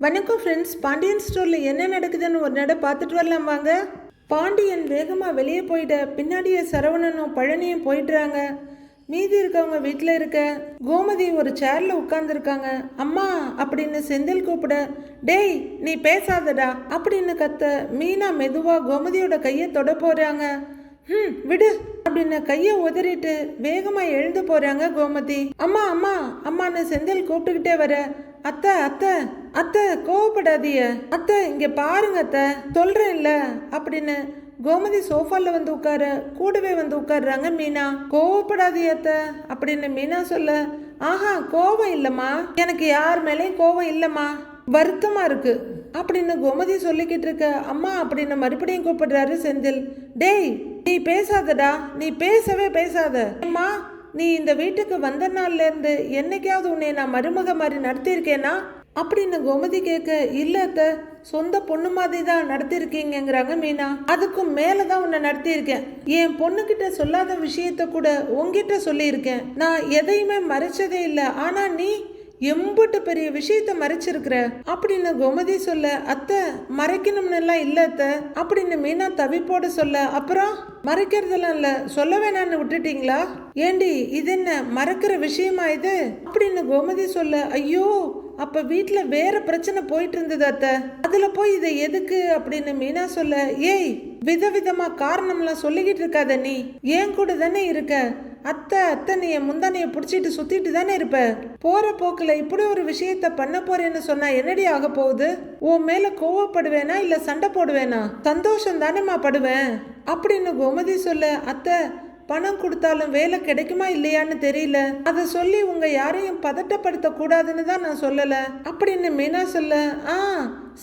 வணக்கம் ஃப்ரெண்ட்ஸ் பாண்டியன் ஸ்டோரில் என்ன நடக்குதுன்னு ஒரு நட பார்த்துட்டு வரலாம் வாங்க. பாண்டியன் வேகமாக வெளியே போயிட்ட. பின்னாடியே சரவணனும் பழனியும் போயிட்டுறாங்க. மீதி இருக்கவங்க வீட்டில் இருக்க. கோமதி ஒரு சேரில் உட்காந்துருக்காங்க அம்மா அப்படின்னு செந்தில் கூப்பிட டேய் நீ பேசாதடா அப்படின்னு கத்த மீனா மெதுவாக கோமதியோட கையை தொட போகிறாங்க ம் விடு அப்படின்னு கையை உதறிட்டு வேகமாக எழுந்து போகிறாங்க கோமதி. அம்மா அம்மா அம்மான்னு செந்தில் கூப்பிட்டுக்கிட்டே வர அத்தை அத்தை அத்தை கோவப்படாதீய அத்தை இங்க பாருங்க அத்தை. சொல்றேன்ல அப்படின்னு கோமதி சோஃபால வந்து உட்கார கூடவே வந்து உட்காடுறாங்க மீனா. கோவப்படாதீய அத்தை. அப்படின்னு மீனா சொல்ல ஆஹா கோவம் இல்லம்மா. எனக்கு யார் மேலேயும் கோவம் இல்லம்மா. வருத்தமா இருக்கு. அப்படின்னு கோமதி சொல்லிக்கிட்டு இருக்க அம்மா அப்படின்னு மறுபடியும் கூப்பிடுறாரு செந்தில். டேய் நீ பேசாதடா. நீ பேசவே பேசாத. அம்மா நீ இந்த வீட்டுக்கு வந்த நாள்லேருந்து என்னைக்காவது உன்னை நான் மருமக மாதிரி நடத்தியிருக்கேனா? அப்படின்னு கோமதி கேட்க இல்லை அத்த சொந்த பொண்ணு மாதிரி தான் நடத்திருக்கீங்கிறாங்க மீனா. அதுக்கும் மேலே தான் உன்னை நடத்தியிருக்கேன். என் பொண்ணுக்கிட்ட சொல்லாத விஷயத்த கூட உங்ககிட்ட சொல்லியிருக்கேன். நான் எதையுமே மறைச்சதே இல்லை. ஆனால் நீ எம்புட்டு பெரிய விஷயத்த மறைச்சிருக்கிற? அப்படின்னு கோமதி சொல்ல அத்தை மறைக்கணும்னு எல்லாம் இல்ல அத்தை. அப்படின்னு மீனா தவிப்போட சொல்ல அப்புறம் மறைக்கிறதெல்லாம் இல்ல சொல்ல வேணான்னு விட்டுட்டீங்களா? ஏண்டி இது என்ன மறக்கிற விஷயமா இது? அப்படின்னு கோமதி சொல்ல ஐயோ அப்ப வீட்டில் வேற பிரச்சனை போயிட்டு இருந்தது அத்தை. அதுல போய் இதை எதுக்கு? அப்படின்னு மீனா சொல்ல ஏய் விதவிதமா காரணம்லாம் சொல்லிக்கிட்டு இருக்காத நீ. ஏன் கூட தானே இருக்க? அத்தை அத்தை நீ என் பிடிச்சிட்டு சுத்திட்டு தானே இருப்ப? போற போக்குல இப்படி ஒரு விஷயத்த பண்ண போறேன்னு சொன்னா என்னடி ஆக போகுது? உன் மேல கோவப்படுவேனா இல்ல சண்டை போடுவேனா? சந்தோஷம் தானேமா படுவேன். அப்படின்னு கோமதி சொல்ல அத்தை பணம் கொடுத்தாலும் வேலை கிடைக்குமா இல்லையான்னு தெரியல. அதை சொல்லி உங்க யாரையும் பதட்டப்படுத்த கூடாதுன்னு தான் நான் சொல்லல. அப்படின்னு மீனா சொல்ல ஆ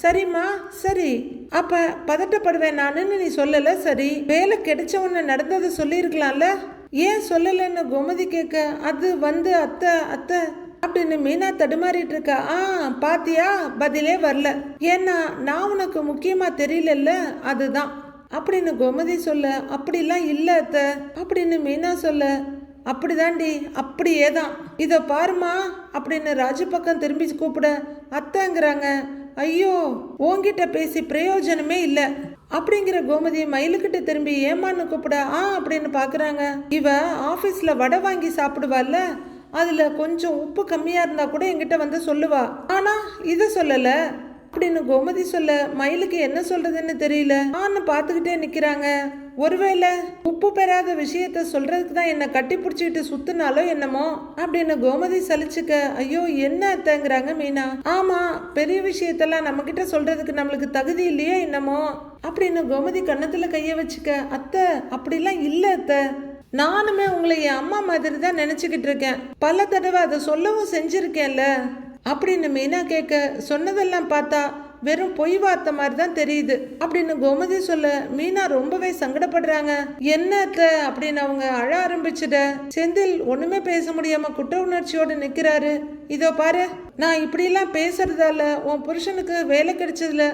சரிம்மா சரி. அப்ப பதட்டப்படுவேன் நானுன்னு நீ சொல்லல சரி. வேலை கிடைச்ச உன்ன நடந்ததை சொல்லியிருக்கலாம்ல? ஏன் சொல்லலைன்னு கோமதி கேட்க அது வந்து அத்தை அத்தை. அப்படின்னு மீனா தடுமாறிட்டு இருக்கா. ஆ பாத்தியா? பதிலே வரல. ஏன்னா நான் உனக்கு முக்கியமா தெரியலல்ல? அதுதான். அப்படின்னு கோமதி சொல்ல அப்படிலாம் இல்லை அத்த. அப்படின்னு மீனா சொல்ல அப்படிதாண்டி அப்படியே தான் இதை பாருமா அப்படின்னு ராஜு பக்கம் திரும்பி கூப்பிட அத்தைங்கிறாங்க. ஐயோ உங்ககிட்ட பேசி பிரயோஜனமே இல்லை. அப்படிங்கிற கோமதி மயிலுக்கிட்ட திரும்பி ஏமான்னு கூப்பிட ஆ அப்படின்னு பார்க்குறாங்க இவ ஆஃபீஸில் வடை வாங்கி சாப்பிடுவாள்ல அதில் கொஞ்சம் உப்பு கம்மியாக இருந்தால் கூட எங்கிட்ட வந்து சொல்லுவா. ஆனால் இதை சொல்லலை. அப்படின்னு கோமதி சொல்ல மயிலுக்கு என்ன சொல்றதுன்னு தெரியல. ஆன்னு பார்த்துக்கிட்டே நிக்கிறாங்க. ஒருவேளை உப்பு பெறாத விஷயத்த சொல்றதுக்கு தான் என்ன கட்டி பிடிச்சிட்டு சுத்தினாலோ என்னமோ அப்படின்னு கோமதி சலிச்சுக்க ஐயோ என்ன அத்தைங்கிறாங்க மீனா? ஆமா பெரிய விஷயத்தெல்லாம் நம்ம கிட்ட சொல்றதுக்கு நம்மளுக்கு தகுதி இல்லையே என்னமோ? அப்படின்னு கோமதி கன்னத்துல கைய வச்சுக்க அத்தை அப்படிலாம் இல்ல அத்தை. நானுமே உங்களை என் அம்மா மாதிரி தான் நினச்சிக்கிட்டு இருக்கேன். பல தடவை அதை சொல்லவும் செஞ்சுருக்கேன்ல. அப்படின்னு மீனா கேட்க சொன்னதெல்லாம் பார்த்தா வெறும் பொய் வார்த்தை மாதிரி தான் தெரியுது. அப்படின்னு கோமதி சொல்ல மீனா ரொம்பவே சங்கடப்படுறாங்க. என்னத்த அப்படின்னு அவங்க அழ ஆரம்பிச்சுட செந்தில் ஒண்ணுமே பேச முடியாம குற்ற உணர்ச்சியோட நிக்கிறாரு. இதோ பாரு நான் இப்படிலாம் பேசுறதால உன் புருஷனுக்கு வேலை கிடைச்சதுல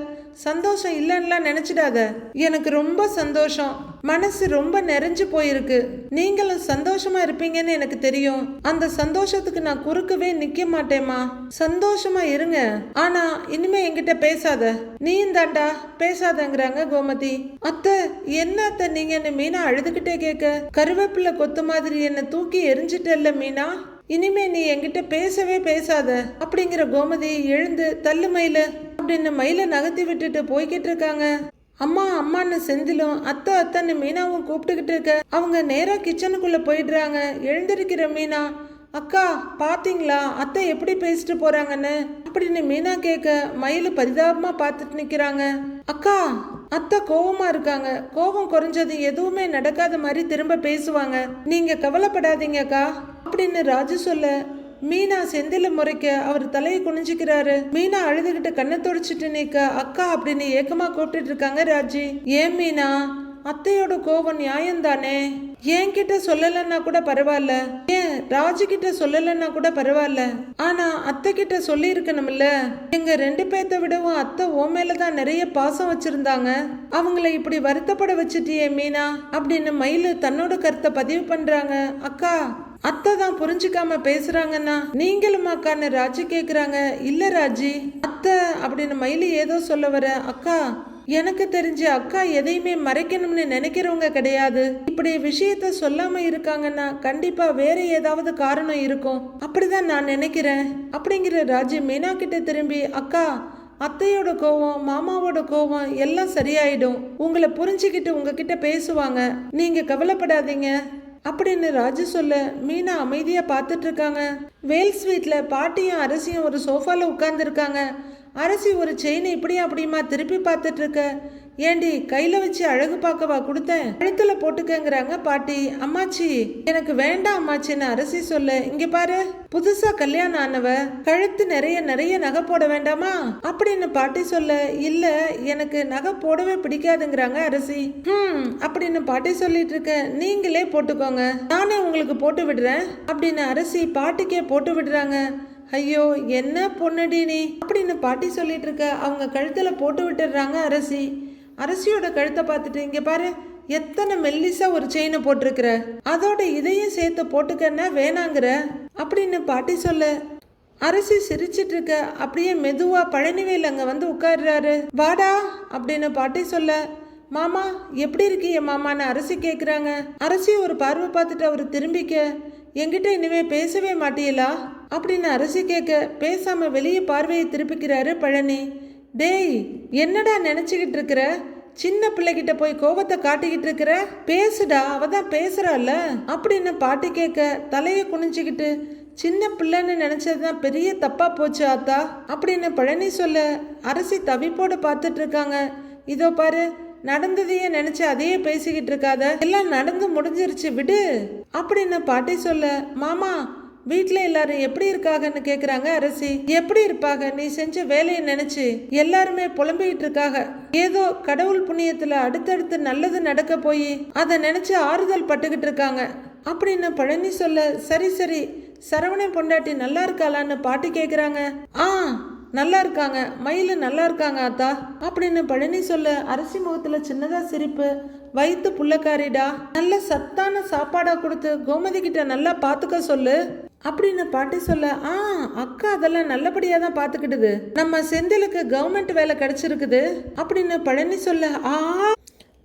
சந்தோஷம் இல்லைன்னுலாம் நினைச்சிடாத. எனக்கு ரொம்ப சந்தோஷம். மனசு ரொம்ப நிறைஞ்சு போயிருக்கு. நீங்களும் சந்தோஷமா இருப்பீங்கன்னு எனக்கு தெரியும். அந்த சந்தோஷத்துக்கு நான் குறுக்கவே நிக்க மாட்டேம்மா. சந்தோஷமா இருங்க. ஆனா இனிமே என்கிட்ட பேசாத. நீயும் தாண்டா பேசாதங்கிறாங்க கோமதி. அத்தை என்ன அத்தை நீங்க என்ன மீனா அழுதுகிட்டே கேட்க கருவேப்பிலை கொத்து மாதிரி என்ன தூக்கி எரிஞ்சிட்டல்ல மீனா? இனிமே நீ என்கிட்ட பேசவே பேசாத. அப்படிங்கிற கோமதி எழுந்து தள்ளு மயில. அப்படின்னு மயில நகர்த்தி விட்டுட்டு போய்கிட்டு இருக்காங்க. அம்மா அம்மான்னு செந்திலும் அத்தை அத்தைன்னு மீனாவும் கூப்பிட்டுக்கிட்டு இருக்க. அவங்க நேராக கிச்சனுக்குள்ள போயிடுறாங்க. எழுந்திருக்கிற மீனா அக்கா பார்த்தீங்களா அத்தை எப்படி பேசிட்டு போறாங்கன்னு? அப்படின்னு மீனா கேட்க மயில் பரிதாபமா பார்த்துட்டு நிக்கிறாங்க. அக்கா அத்தை கோவமா இருக்காங்க. கோபம் குறைஞ்சது எதுவுமே நடக்காத மாதிரி திரும்ப பேசுவாங்க. நீங்க கவலைப்படாதீங்க அக்கா. அப்படின்னு ராஜு சொல்ல மீனா செந்தில முறைக்க அவர் தலையை குனிஞ்சுக்கிறாரு. மீனா அழுதுகிட்டு கண்ணை தொடச்சிட்டு நிக்க அக்கா அப்படின்னு ஏக்கமா கூப்பிட்டு இருக்காங்க ராஜி. ஏன் மீனா? அத்தையோட கோபம் நியாயம் தானே என்கிட்ட சொல்லலைன்னா கூட பரவாயில்ல. ஏன் ராஜு கிட்ட சொல்லலைன்னா கூட பரவாயில்ல. ஆனா அத்தை கிட்ட சொல்லி இருக்கணும்ல எங்க ரெண்டு பேர்த்த விடவும் அத்தை ஓ மேலதான் நிறைய பாசம் வச்சிருந்தாங்க. அவங்கள இப்படி வருத்தப்பட வச்சுட்டியே மீனா? அப்படின்னு மயிலு தன்னோட கருத்தை பதிவு பண்றாங்க. அக்கா அத்தை தான் புரிஞ்சுக்காம பேசுறாங்கன்னா நீங்களும் அக்கான்னு ராஜி கேக்குறாங்க? இல்ல ராஜி. அத்தை அப்படின்னு மயிலி ஏதோ சொல்ல வர அக்கா எனக்கு தெரிஞ்ச அக்கா எதையுமே மறைக்கணும்னு நினைக்கிறவங்க கிடையாது. இப்படி விஷயத்த சொல்லாம இருக்காங்கன்னா கண்டிப்பா வேற ஏதாவது காரணம் இருக்கும். அப்படிதான் நான் நினைக்கிறேன். அப்படிங்கிற ராஜி மீனா கிட்ட திரும்பி அக்கா அத்தையோட கோவம் மாமாவோட கோவம் எல்லாம் சரியாயிடும். உங்களை புரிஞ்சுக்கிட்டு உங்ககிட்ட பேசுவாங்க. நீங்க கவலைப்படாதீங்க. அப்படின்னு ராஜு சொல்ல? மீனா அமைதியாக பார்த்துட்டு இருக்காங்க வேல்ஸ் வீட்ல பாட்டியும் அரசியும் ஒரு சோஃபாவில் உட்கார்ந்துருக்காங்க. அரசி ஒரு செயினை இப்படியும் அப்படியுமா திருப்பி பார்த்துட்டு இருக்க ஏண்டி கையில வச்சு அழகு பார்க்கவா கொடுத்தேன்? கழுத்துல போட்டுக்கங்கிறாங்க பாட்டி. அம்மாச்சி எனக்கு வேண்டாம் அம்மாச்சின்னு அரசி சொல்லு. இங்க பாரு. புதுசா கல்யாணம் ஆனவ கழுத்து நிறைய நிறைய நகை போட வேண்டாமா? அப்படின்னு பாட்டி சொல்ல இல்ல எனக்கு நகை போடவே பிடிக்காதுங்கிறாங்க அரசி. ஹம் அப்படின்னு பாட்டி சொல்லிட்டு இருக்க நீங்களே போட்டுக்கோங்க. நானே உங்களுக்கு போட்டு விடுறேன் அப்படின்னு அரசி பாட்டிக்கே போட்டு விடுறாங்க. ஐயோ என்ன பொண்ணுடி நீ? அப்படின்னு பாட்டி சொல்லிட்டு இருக்க அவங்க கழுத்துல போட்டு விட்டுடுறாங்க அரசி. அரசியோட கழுத்தை பார்த்துட்டு இங்கே பாரு எத்தனை மெல்லிசா ஒரு செயினை போட்டிருக்கிற? அதோட இதையும் சேர்த்து போட்டுக்கன்னா வேணாங்கிற? அப்படின்னு பாட்டி சொல்ல அரசி சிரிச்சிட்டு இருக்க அப்படியே மெதுவா பழனிவேல் அங்க வந்து உட்கார்றாரு. வாடா அப்படின்னு பாட்டி சொல்ல மாமா எப்படி இருக்கீங்க மாமான்னு அரசி கேட்குறாங்க அரசி ஒரு பார்வை பார்த்துட்டு அவர் திரும்பிக்க என்கிட்ட இனிமே பேசவே மாட்டீங்களா? அப்படின்னு அரசி கேட்க பேசாம வெளியே பார்வையை திருப்பிக்கிறாரு பழனி. டேய் என்னடா நினச்சிக்கிட்டு இருக்கிற? சின்ன பிள்ளைகிட்ட போய் கோபத்தை காட்டிக்கிட்டு இருக்கிற? பேசுடா அவ தான் பேசுறாள் அப்படின்னு பாட்டி கேட்க தலையை குனிஞ்சுக்கிட்டு சின்ன பிள்ளைன்னு நினச்சது தான் பெரிய தப்பாக போச்சு ஆத்தா. அப்படின்னு பழனி சொல்ல? அரசி தவிப்போடு பார்த்துட்டு இருக்காங்க. இதோ பாரு நடந்ததையே நினச்சி அதையே பேசிக்கிட்டு இருக்காத. எல்லாம் நடந்து முடிஞ்சிருச்சு விடு. அப்படின்னு பாட்டி சொல்ல? மாமா வீட்டில் எல்லாரும் எப்படி இருக்காங்கன்னு கேட்குறாங்க அரசி. எப்படி இருப்பாங்க நீ செஞ்ச வேலையை நினைச்சு எல்லாருமே புலம்பிக்கிட்டு இருக்காங்க ஏதோ கடவுள் புண்ணியத்தில் அடுத்தடுத்து நல்லது நடக்க போய் அதை நினச்சி ஆறுதல் பட்டுக்கிட்டு இருக்காங்க. அப்படின்னு பழனி சொல்ல சரி சரி சரவணன் பொண்டாட்டி நல்லா இருக்காளான்னு பாட்டி கேட்குறாங்க ஆ நல்லா இருக்காங்க. மயில் நல்லா இருக்காங்க ஆத்தா அப்படின்னு பழனி சொல்ல அரிசி முகத்தில் சின்னதாக சிரிப்பு. வயிற்று புள்ளக்காரிடா. நல்ல சத்தான சாப்பாடாக கொடுத்து கோமதி கிட்ட நல்லா பார்த்துக்க சொல்லு. அப்படின்னு பாட்டி சொல்ல ஆ அக்கா அதெல்லாம் நல்லபடியாக தான் பாத்துக்கிடுது நம்ம செந்திலுக்கு கவர்மெண்ட் வேலை கிடைச்சிருக்குது. அப்படின்னு பழனி சொல்ல ஆ.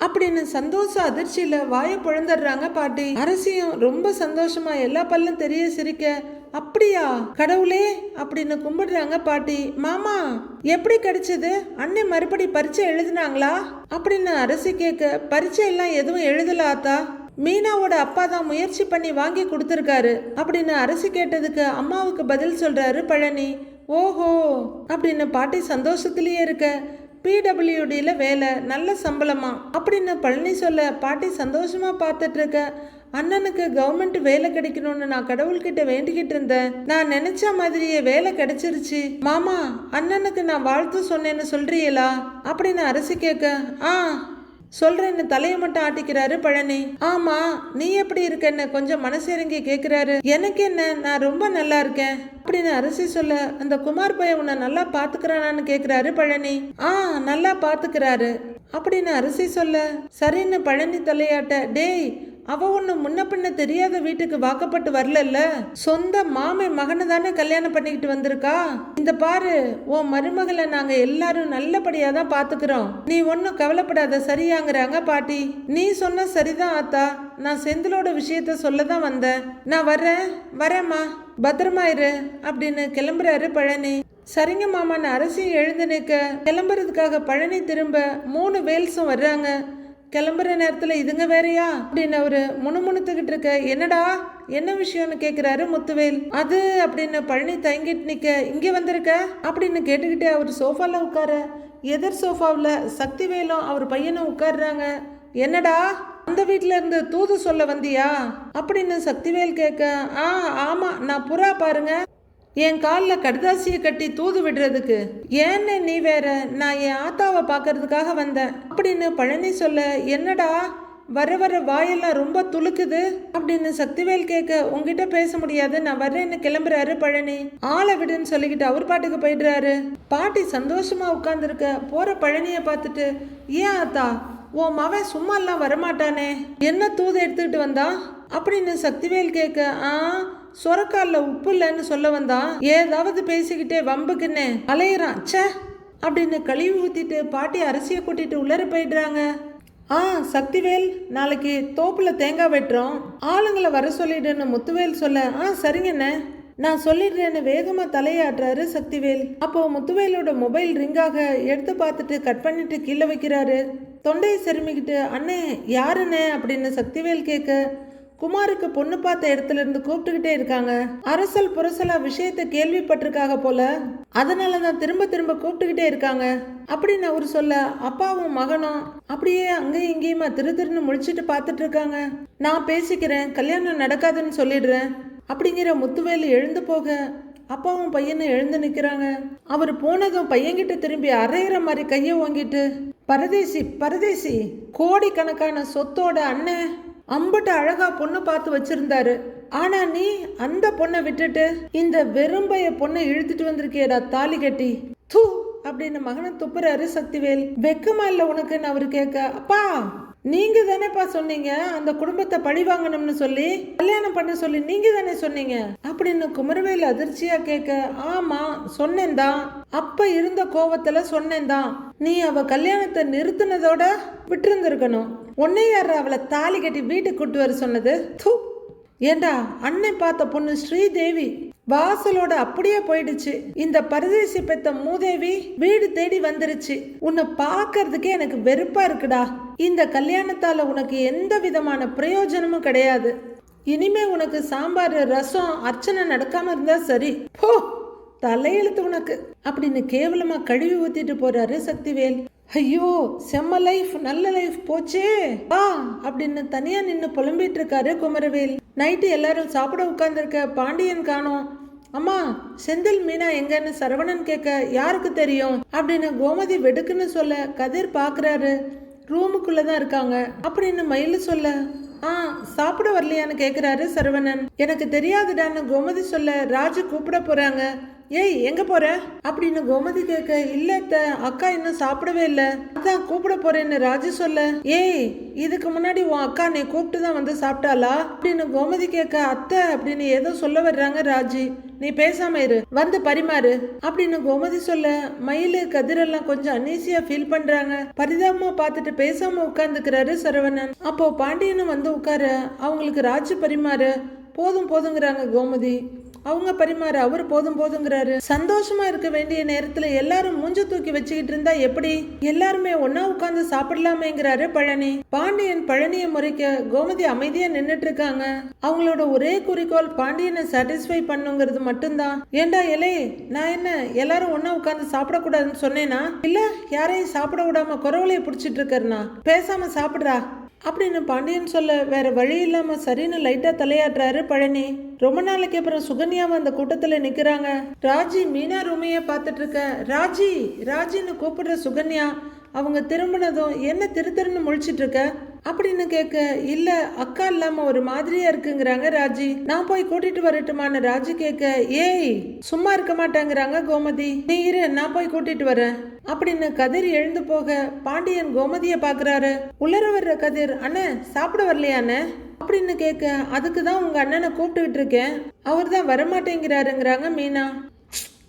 அப்படின்னு சந்தோஷ அதிர்ச்சியில வாயை பிழந்துடுறாங்க பாட்டி. அரசியும் ரொம்ப சந்தோஷமா எல்லா பல்லும் தெரிய சிரிக்க அப்படியா கடவுளே அப்படின்னு கும்பிடுறாங்க பாட்டி. மாமா எப்படி கிடைச்சது? அண்ணன் மறுபடி பரீட்சை எழுதுனாங்களா? அப்படின்னு அரசி கேட்க பரீட்சை எல்லாம் எதுவும் எழுதலாத்தா மீனாவோட அப்பா தான் முயற்சி பண்ணி வாங்கி கொடுத்துருக்காரு அப்படின்னு அரசி கேட்டதுக்கு அம்மாவுக்கு பதில் சொல்றாரு பழனி. ஓஹோ அப்படின்னு பாட்டி சந்தோஷத்துலேயே இருக்க பிடபிள்யூடியில் வேலை நல்ல சம்பளமா அப்படின்னு பழனி சொல்ல பாட்டி சந்தோஷமாக பார்த்துட்டு இருக்க அண்ணனுக்கு கவர்மெண்ட் வேலை கிடைக்கணும்னு நான் கடவுள்கிட்ட வேண்டிக்கிட்டு இருந்தேன். நான் நினைச்ச மாதிரியே வேலை கிடைச்சிருச்சு. மாமா அண்ணனுக்கு நான் வாழ்த்து சொன்னேன்னு சொல்றீங்களா? அப்படின்னு அரசி கேட்க ஆ சொல்றேன்னு தலையை மட்டும் ஆட்டிக்கிறாரு பழனி. ஆமா நீ எப்படி இருக்கன்னு கொஞ்சம் மனசிறங்கி கேக்குறாரு. எனக்கு என்ன நான் ரொம்ப நல்லா இருக்கேன். அப்படின்னு அரசி சொல்ல அந்த குமார் பையன் உன்னை நல்லா பாத்துக்கிறானான்னு கேக்குறாரு பழனி. ஆ நல்லா பாத்துக்கிறாரு. அப்படின்னு அரசி சொல்ல சரின்னு பழனி தலையாட்ட டேய் அவ ஒன்று முன்ன பின்ன தெரியாத வீட்டுக்கு வாக்கப்பட்டு வரலல்ல? சொந்த மாமை மகனை தானே கல்யாணம் பண்ணிக்கிட்டு வந்திருக்கா? இந்த பாரு உன் மருமகளை நாங்க எல்லாரும் நல்லபடியா தான் பாத்துக்கிறோம். நீ ஒன்னும் கவலைப்படாத சரியாங்கிறாங்க பாட்டி. நீ சொன்ன சரிதான் ஆத்தா. நான் செந்திலோட விஷயத்த சொல்ல தான் வந்தேன். நான் வர்றேன் வரேம்மா. பத்திரமாயிரு அப்படின்னு கிளம்புறாரு பழனி. சரிங்க மாமான்னு அரசியும் எழுந்து நிற்க கிளம்புறதுக்காக பழனி திரும்ப மூணு வேல்ஸும் வர்றாங்க. கிளம்புற நேரத்தில் இதுங்க வேறயா? அப்படின்னு அவரு முணுமுணுத்துக்கிட்டு இருக்க என்னடா? என்ன விஷயம்னு கேட்குறாரு முத்துவேல். அது அப்படின்னு பழனி தயங்கிட்டு நிற்க இங்கே வந்திருக்க? அப்படின்னு கேட்டுக்கிட்டே அவர் சோஃபாவில் உட்கார எதிர் சோஃபாவில் சக்திவேலும் அவர் பையனும் உட்கார்றாங்க. என்னடா? அந்த வீட்டில இருந்து தூது சொல்ல வந்தியா? அப்படின்னு சக்திவேல் கேட்க ஆ ஆமா நான் புறா பாருங்க. என் காலில் கடுதாசியை கட்டி தூது விடுறதுக்கு. ஏன்னு நீ வேற? நான் என் ஆத்தாவை பார்க்கறதுக்காக வந்தேன். அப்படின்னு பழனி சொல்ல என்னடா? வர வர வாயெல்லாம் ரொம்ப துளுக்குது. அப்படின்னு சக்திவேல் கேட்க உங்ககிட்ட பேச முடியாது. நான் வர்றேன்னு கிளம்புறாரு பழனி. ஆளை விடுன்னு சொல்லிக்கிட்டு அவர் பாட்டுக்கு போயிடுறாரு. பாட்டி சந்தோஷமா உட்காந்துருக்க போற பழனியை பார்த்துட்டு ஏன் ஆத்தா? உன் மவன் சும்மா எல்லாம் வரமாட்டானே. என்ன தூது எடுத்துக்கிட்டு வந்தா? அப்படின்னு சக்திவேல் கேட்க ஆ சொரக்கால்ல உப்பு இல்லைன்னு சொல்ல வந்தான் ஏதாவது பேசிக்கிட்டே வம்புக்குன்னு அலையிறான். ச்சே அப்படின்னு கழுவி ஊத்திட்டு பாட்டி அரிசியை கூட்டிட்டு உள்ளர போயிடுறாங்க. ஆ சக்திவேல் நாளைக்கு தோப்புல தேங்காய் வெட்டுறோம். ஆளுங்களை வர சொல்லிடுன்னு முத்துவேல் சொல்ல ஆ சரிங்கண்ணே நான் சொல்லிடுறேன்னு வேகமா தலையாட்டுறாரு சக்திவேல். அப்போ முத்துவேலோட மொபைல் ரிங்காக எடுத்து பார்த்துட்டு கட் பண்ணிட்டு கீழே வைக்கிறாரு. தொண்டையை செருமிக்கிட்டு அண்ணே யாருண்ணே அப்படின்னு சக்திவேல் கேட்க குமாருக்கு பொண்ணு பார்த்த இடத்துல இருந்து கூப்பிட்டுக்கிட்டே இருக்காங்க. அரசல் புரசலா விஷயத்தை கேள்விப்பட்டிருக்காக போல. அதனால தான் திரும்ப திரும்ப கூப்பிட்டுக்கிட்டே இருக்காங்க. அப்படின்னு அவர் சொல்ல அப்பாவும் மகனும் அப்படியே அங்கேயும் இங்கேயுமா திரு திருன்னு முழிச்சிட்டு பார்த்துட்டு இருக்காங்க. நான் பேசிக்கிறேன் கல்யாணம் நடக்காதுன்னு சொல்லிடுறேன். அப்படிங்கிற முத்துவேலு எழுந்து போக அப்பாவும் பையனும் எழுந்து நிக்கிறாங்க. அவர் போனதும் பையன்கிட்ட திரும்பி அரையிற மாதிரி கையை ஓங்கிட்டு பரதேசி பரதேசி கோடிக்கணக்கான சொத்தோட அண்ணன் அம்புட்டு அழகா பொண்ணு பார்த்து வச்சிருந்தாரு. ஆனா நீ அந்த பொண்ணை விட்டுட்டு இந்த வெறும்பைய பொண்ணை இழுத்துட்டு வந்திருக்கியடா தாலி கட்டி. தூ அப்படின்னு மகனை துப்புறாரு சக்திவேல். வெக்கமா இல்ல உனக்குன்னு அவரு கேட்க அப்பா நீங்க தானேப்பா சொன்னீங்க. அந்த குடும்பத்தை பழி வாங்கணும்னு சொல்லி கல்யாணம் பண்ண சொல்லி நீங்க தானே சொன்னீங்க. அப்படின்னு குமரவேல் அதிர்ச்சியா கேட்க ஆமா சொன்னேன் தான் அப்ப இருந்த கோவத்துல சொன்னேன் தான் நீ அவ கல்யாணத்தை நிறுத்தினதோட விட்டிருந்திருக்கணும். உன்னை யார் அவளை தாலி கட்டி வீட்டுக்கு கூட்டு வர சொன்னது? தூ. ஏண்டா அண்ணன் பார்த்த பொண்ணு ஸ்ரீதேவி வாசலோட அப்படியே போயிடுச்சு. இந்த பரதேசி பெத்த மூதேவி வீடு தேடி வந்துருச்சு. உன்னை பார்க்கறதுக்கே எனக்கு வெறுப்பா இருக்குடா. இந்த கல்யாணத்தால உனக்கு எந்த விதமான பிரயோஜனமும் கிடையாது. இனிமே உனக்கு சாம்பார் ரசம் அர்ச்சனை நடக்காம இருந்தா சரி. போ தலையெழுத்து உனக்கு. அப்படின்னு கேவலமா கழுவி ஊத்திட்டு போறாரு சக்திவேல். ஐயோ செம்ம லைஃப் நல்ல லைஃப் போச்சே. வா அப்படின்னு தனியா நின்று புலம்பிட்டு இருக்காரு குமரவேல். நைட்டு எல்லாரும் சாப்பிட உட்காந்துருக்க பாண்டியன் காணோம். அம்மா செந்தில் மீனா எங்கன்னு சரவணன் கேட்க யாருக்கு தெரியும்? அப்படின்னு கோமதி வெடுக்குன்னு சொல்ல கதிர் பாக்குறாரு. ரூமுக்குள்ள தான் இருக்காங்க. அப்படின்னு மயிலு சொல்ல ஆ சாப்பிட வரலையான்னு கேட்குறாரு சரவணன். எனக்கு தெரியாதுடான்னு கோமதி சொல்ல ராஜு கூப்பிட போறாங்க. ஏய் எங்க போற? அப்படின்னு கோமதி கேட்க இல்ல அக்கா இன்னும் சாப்பிடவே இல்ல. அதான் கூப்பிட போறேன்னு ராஜு சொல்ல ஏய் இதுக்கு முன்னாடி உன் அக்கா நீ கூப்பிட்டு தான் வந்து சாப்பிட்டாளா? அப்படின்னு கோமதி கேட்க அத்தை அப்படின்னு ஏதோ சொல்ல வர்றாங்க ராஜி. நீ பேசாம இரு வந்து பரிமாறு. அப்படின்னு கோமதி சொல்ல மயிலு கதிரெல்லாம் கொஞ்சம் அன்னீசியா ஃபீல் பண்றாங்க. பரிதாபமா பார்த்துட்டு பேசாம உட்கார்ந்துக்கிறாரு சரவணன். அப்போ பாண்டியனும் வந்து உட்கார அவங்களுக்கு ராஜு பரிமாறு. போதும் போதுங்கிறாங்க கோமதி. அவங்க பரிமாற அவர் போதும் போதுங்கிறாரு. சந்தோஷமா இருக்க வேண்டிய நேரத்துல எல்லாரும் மூஞ்ச தூக்கி வச்சுக்கிட்டு இருந்தா எப்படி? எல்லாருமே ஒன்னா உட்கார்ந்து சாப்பிடலாமேங்கிறாரு பழனி. பாண்டியன் பழனியை முறைக்க கோமதி அமைதியா நின்னுட்டு இருக்காங்க. அவங்களோட ஒரே குறிக்கோள் பாண்டியனை சாட்டிஸ்ஃபை பண்ணுங்கிறது மட்டும்தான். ஏண்டா எலே நான் என்ன எல்லாரும் ஒன்னா உட்கார்ந்து சாப்பிடக்கூடாதுன்னு சொன்னேனா? இல்ல யாரையும் சாப்பிட விடாம குரவலையை பிடிச்சிட்டு இருக்கறனா பேசாம சாப்பிடுறா. அப்படின்னு பாண்டியன் சொல்ல வேற வழி இல்லாம சரின்னு லைட்டா தலையாட்டுறாரு பழனி. ரொம்ப நாளைக்கு அப்புறம் சுகன்யாவும் அந்த கூட்டத்தில் நிற்கிறாங்க ராஜி மீனா ரூமையை பார்த்துட்டு இருக்க ராஜி ராஜின்னு கூப்பிடுற சுகன்யா அவங்க திரும்பினதும் என்ன திரு திருன்னு முழிச்சிட்டு இருக்க அப்படின்னு கேட்க இல்ல அக்கா இல்லாம ஒரு மாதிரியா இருக்குங்கிறாங்க ராஜி. நான் போய் கூட்டிட்டு வரட்டுமான்னு ராஜி கேட்க ஏய் சும்மா இருக்க மாட்டேங்கிறாங்க கோமதி. நீ இரு நான் போய் கூட்டிட்டு வரேன். அப்படின்னு கதிர் எழுந்து போக பாண்டியன் கோமதிய பாக்குறாரு உலர வர்ற கதிர் அண்ணே சாப்பிட வரலையாண்ணே அப்படின்னு கேட்க அதுக்கு தான் உங்கள் அண்ணனை கூப்பிட்டுக்கிட்டு இருக்கேன். அவர் தான் வரமாட்டேங்கிறாருங்கிறாங்க மீனா.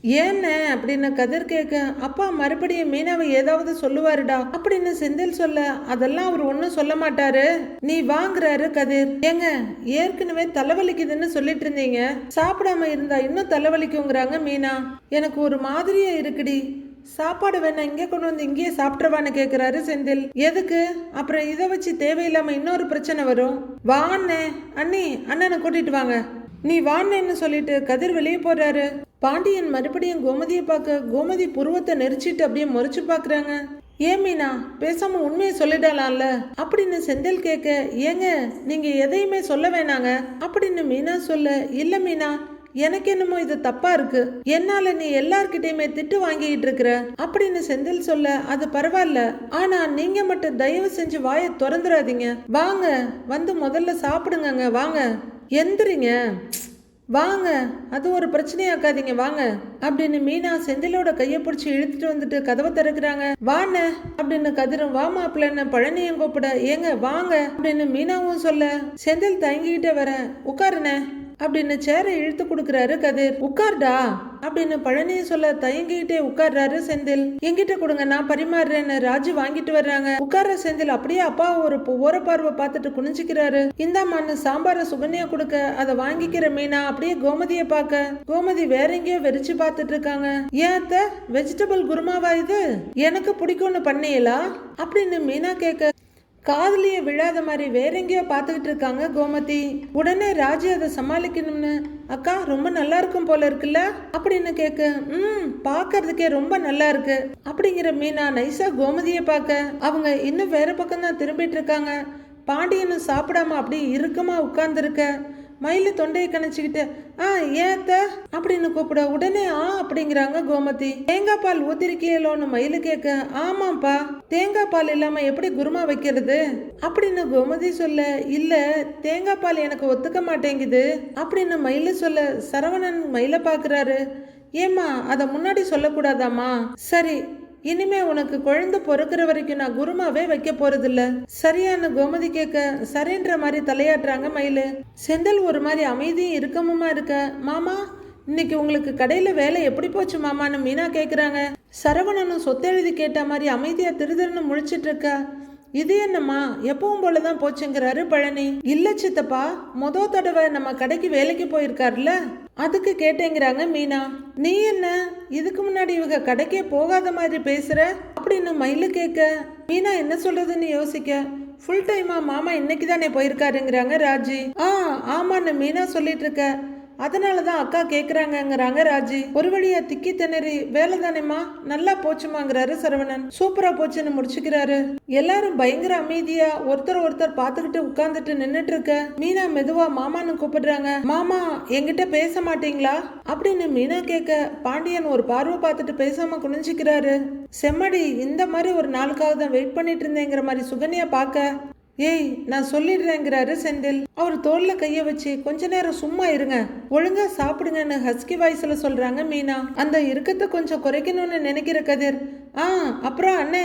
ஏன்ன? அப்படின்னு கதிர் கேட்க அப்பா மறுபடியும் மீனாவை ஏதாவது சொல்லுவாருடா. அப்படின்னு செந்தில் சொல்ல அதெல்லாம் அவர் ஒன்றும் சொல்ல மாட்டாரு. நீ வாங்குறாரு கதிர். ஏங்க ஏற்கனவே தலைவலிக்குதுன்னு சொல்லிட்டு இருந்தீங்க. சாப்பிடாம இருந்தா இன்னும் தலைவலிக்குங்கிறாங்க மீனா. எனக்கு ஒரு மாதிரியே இருக்குடி. சாப்பாடு வேணா இங்கே கொண்டு வந்து இங்கேயே சாப்பிட்றவான்னு கேட்குறாரு செந்தில். எதுக்கு? அப்புறம் இதை வச்சு தேவையில்லாமல் இன்னொரு பிரச்சனை வரும். வாண்ணே அண்ணி. அண்ணனை கூட்டிட்டு வாங்க. நீ வாண்ணேன்னு சொல்லிட்டு கதிர் வெளியே போறாரு. பாண்டியன் மறுபடியும் கோமதியை பார்க்க கோமதி புருவத்தை நெரிச்சிட்டு அப்படியே முறைச்சு பார்க்குறாங்க. ஏன் மீனா பேசாம உண்மையை சொல்லிடலாம்ல. அப்படின்னு செந்தில் கேட்க ஏங்க நீங்க எதையுமே சொல்ல வேணாங்க. அப்படின்னு மீனா சொல்ல இல்ல மீனா எனக்கு என்னமோ இது தப்பா இருக்கு. என்னால நீ எல்லார்கிட்டயுமே திட்டு வாங்கிட்டு இருக்கிற? அப்படின்னு செந்தில் சொல்ல அது பரவாயில்ல. ஆனா நீங்க மட்டும் தயவு செஞ்சு வாயை திறந்துடாதீங்க. வாங்க வந்து முதல்ல சாப்பிடுங்கங்க வாங்க. எந்திரிங்க. வாங்க அது ஒரு பிரச்சனையாக்காதீங்க வாங்க. அப்படின்னு மீனா செந்திலோட கையை பிடிச்சி இழுத்துட்டு வந்துட்டு கதவை திறக்கிறாங்க. வாண்ண அப்படின்னு கதிரும் வா மாப்பிள்ளன்னு பழனியும் கூப்பிட ஏங்க வாங்க அப்படின்னு மீனாவும் சொல்ல செந்தில் தயங்கிக்கிட்டே வர உட்காருண்ணே. அப்படின்னு சேரை இழுத்து கொடுக்குறாரு கதிர். உட்கார்டா அப்படின்னு பழனியை சொல்ல தயங்கிக்கிட்டே உட்கார்றாரு செந்தில். என்கிட்ட கொடுங்க நான் பரிமாறுறேன்னு ராஜு வாங்கிட்டு வர்றாங்க. உட்கார்ற செந்தில் அப்படியே அப்பா ஒரு ஓர பார்வை பார்த்துட்டு குனிஞ்சுக்கிறாரு. இந்தாம்மான்னு சாம்பாரை சுகன்யா கொடுக்க அதை வாங்கிக்கிற மீனா? அப்படியே கோமதியை பார்க்க. கோமதி வேற எங்கேயோ வெறிச்சு பார்த்துட்டு இருக்காங்க. ஏன் அத்தை வெஜிடபிள் குருமாவா இது? எனக்கு பிடிக்கும்னு பண்ணீங்களா அப்படின்னு மீனா கேட்க. காதுலயே விழாத மாதிரி வேற எங்கேயோ பார்த்துக்கிட்டு இருக்காங்க கோமதி. உடனே ராஜி அதை சமாளிக்கணும்னு அக்கா ரொம்ப நல்லா இருக்கும் போல இருக்குல்ல? அப்படின்னு கேட்க ம் பார்க்கறதுக்கே ரொம்ப நல்லா இருக்கு. அப்படிங்கிற மீனா நைஸா கோமதியை பார்க்க அவங்க இன்னும் வேற பக்கம் தான் திரும்பிட்டு இருக்காங்க. பாண்டியனும் சாப்பிடாம அப்படியே இறுக்கமா உட்கார்ந்துருக்க மயில் தொண்டையை கணிச்சுக்கிட்டு ஆ ஏத்த அப்படின்னு கூப்பிட உடனே ஆ அப்படிங்கிறாங்க கோமதி. தேங்காய் பால் ஊத்திருக்கியலோன்னு மயில் கேட்க ஆமாப்பா தேங்காய் பால் இல்லாம எப்படி குருமா வைக்கிறது? அப்படின்னு கோமதி சொல்ல இல்ல தேங்காய் பால் எனக்கு ஒத்துக்க மாட்டேங்குது. அப்படின்னு மயில் சொல்ல சரவணன் மயில பாக்குறாரு. ஏம்மா அதை முன்னாடி சொல்லக்கூடாதாம்மா? சரி இனிமே உனக்கு குழந்தை பொறுக்கிற வரைக்கும் நான் குருமாவே வைக்க போறதில்ல. சரியான கோமதி கேட்க சரின்ற மாதிரி தலையாட்டுறாங்க மயிலு. செந்தல் ஒரு மாதிரி அமைதியும் இருக்கமுமா இருக்க மாமா இன்னைக்கு உங்களுக்கு கடையில வேலை எப்படி போச்சு மாமான்னு மீனா கேக்குறாங்க. சரவணனும் சொத்தெழுதி கேட்ட மாதிரி அமைதியா திருதிருன்னு முழிச்சிட்டு இருக்க. இது என்னம்மா எப்பவும் போலதான் போச்சுங்கிறாரு பழனி. இல்ல சித்தப்பா மொத தடவை நம்ம கடைக்கு வேலைக்கு போயிருக்காருல்ல. அதுக்கு கேட்டேங்கிறாங்க மீனா. நீ என்ன? இதுக்கு முன்னாடி இவங்க கடைக்கே போகாத மாதிரி பேசுற? அப்படின்னு மயிலு கேட்க? மீனா என்ன சொல்றதுன்னு யோசிக்க. ஃபுல் டைமா மாமா இன்னைக்கு தானே போயிருக்காருங்கிறாங்க ராஜி. ஆ ஆமான்னு மீனா சொல்லிட்டு இருக்க. அதனால தான் அக்கா கேட்குறாங்கங்கிறாங்க ராஜி. ஒரு வழியா திக்கி திணறி வேலை தானேமா நல்லா போச்சுமாங்கிறாரு சரவணன். சூப்பரா போச்சுன்னு முடிச்சுக்கிறாரு. எல்லாரும் பயங்கர அமைதியா ஒருத்தர் ஒருத்தர் பார்த்துக்கிட்டு உட்கார்ந்துட்டு நின்றுட்டு இருக்க மீனா மெதுவா மாமான்னு கூப்பிடுறாங்க. மாமா என்கிட்ட பேச மாட்டீங்களா? அப்படின்னு மீனா கேட்க பாண்டியன் ஒரு பார்வை பார்த்துட்டு பேசாம குனிஞ்சுக்கிறாரு. செம்மடி இந்த மாதிரி ஒரு நாளுக்காக தான் வெயிட் பண்ணிட்டு இருந்தேங்கிற மாதிரி சுகன்யா பார்க்க. ஏய் நான் சொல்லிடுறேங்கிறாரு செந்தில். அவர் தோல்ல கைய வச்சு கொஞ்ச நேரம் சும்மா இருங்க. ஒழுங்கா சாப்பிடுங்கன்னு ஹஸ்கி வாய்ஸ்ல சொல்றாங்க மீனா. அந்த இறுக்கத்தை கொஞ்சம் குறைக்கணும்னு நினைக்கிற கதிர். ஆ அப்புறம் அண்ணே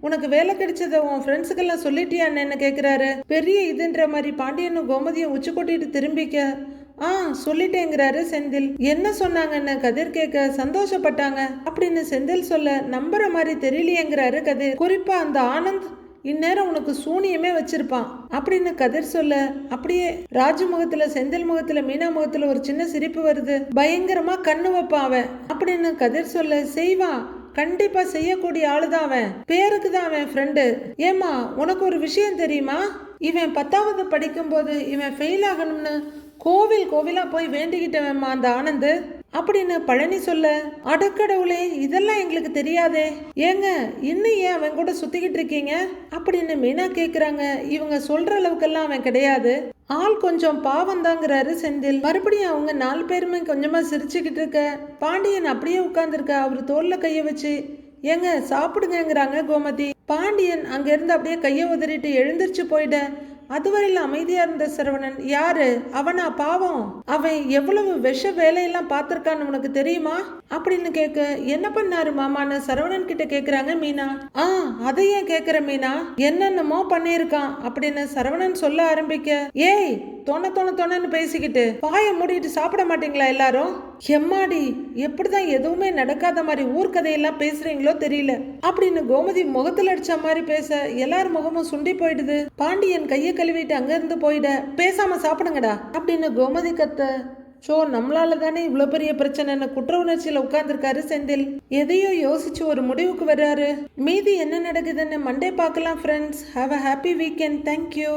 உனக்கு வேலை கிடைச்சதை உன் ஃப்ரெண்ட்ஸுக்கெல்லாம் சொல்லிட்டியா அண்ணன்னு கேட்குறாரு பெரிய இதுன்ற மாதிரி பாண்டியனும் கோமதியும் உச்சி கொட்டிட்டு திரும்பிக்க ஆ சொல்லிட்டேங்கிறாரு செந்தில். என்ன சொன்னாங்கன்னு கதிர் கேட்க சந்தோஷப்பட்டாங்க. அப்படின்னு செந்தில் சொல்ல நம்புற மாதிரி தெரியலையேங்கிறாரு கதிர். குறிப்பா அந்த ஆனந்த் இந்நேரம் உனக்கு சூனியமே வச்சிருப்பான். அப்படின்னு கதிர் சொல்ல அப்படியே ராஜு முகத்துல செந்தில் முகத்துல மீனா முகத்துல ஒரு சின்ன சிரிப்பு வருது. பயங்கரமா கண்ணு வைப்பான் அவன். அப்படின்னு கதிர் சொல்ல செய்வான் கண்டிப்பா செய்யக்கூடிய ஆளுதான் அவன். பேருக்கு தான் அவன் ஃப்ரெண்டு ஏமா உனக்கு ஒரு விஷயம் தெரியுமா? இவன் பத்தாவது படிக்கும்போது இவன் ஃபெயில் ஆகணும்னு கோவில் கோவிலா போய் வேண்டிக்கிட்டவன்மா அந்த ஆனந்து. அப்படின்னு பழனி சொல்ல அடக்கடவுளே இதெல்லாம் எங்களுக்கு தெரியாதே. ஏங்க இன்னும் ஏன் அவன் கூட சுத்திக்கிட்டு இருக்கீங்க? அப்படின்னு மீனா கேக்குறாங்க. இவங்க சொல்ற அளவுக்கெல்லாம் அவன் கிடையாது. ஆள் கொஞ்சம் பாவம் தாங்கிறாரு செந்தில். மறுபடியும் அவங்க நாலு பேருமே கொஞ்சமா சிரிச்சுக்கிட்டு இருக்க பாண்டியன் அப்படியே உட்கார்ந்துருக்க அவர் தோல்ல கைய வச்சு ஏங்க சாப்பிடுங்கிறாங்க கோமதி. பாண்டியன் அங்கிருந்து அப்படியே கையை உதறிட்டு எழுந்திருச்சு போயிட அதுவரையில் அமைதியா இருந்த சரவணன் யாரு? அவனா? பாவம். அவன் எவ்வளவு விஷ வேலையெல்லாம் பார்த்திருக்கான்னு உனக்கு தெரியுமா? அப்படின்னு கேட்க என்ன பண்ணாரு மாமான்னு சரவணன் கிட்ட கேக்குறாங்க மீனா. ஆ அதை ஏன் கேக்குற மீனா? என்னென்னமோ பண்ணியிருக்கான் அப்படின்னு சரவணன் சொல்ல ஆரம்பிக்க ஏய் தொண தொண தொணன்னு பேசிக்கிட்டு பாயை மூடிட்டு சாப்பிட மாட்டீங்களா எல்லாரும்? எம்மாடி எப்படிதான் எதுவுமே நடக்காத மாதிரி ஊர்க்கதையெல்லாம் பேசுறீங்களோ தெரியல அப்படின்னு கோமதி முகத்துல அடிச்ச மாதிரி பேச எல்லார் முகமும் சுண்டி போயிடுது. பாண்டியன் கையை கழுவிட்டு அங்க இருந்து போயிட பேசாம சாப்பிடுங்கடா அப்படின்னு கோமதி கத்த ஸோ நம்மளால தானே இவ்வளோ பெரிய பிரச்சனைன்னு குற்ற உணர்ச்சியில் உட்கார்ந்துருக்காரு செந்தில். எதையோ யோசிச்சு ஒரு முடிவுக்கு வர்றாரு. மீதி என்ன நடக்குதுன்னு மண்டே பார்க்கலாம் friends have a happy weekend thank you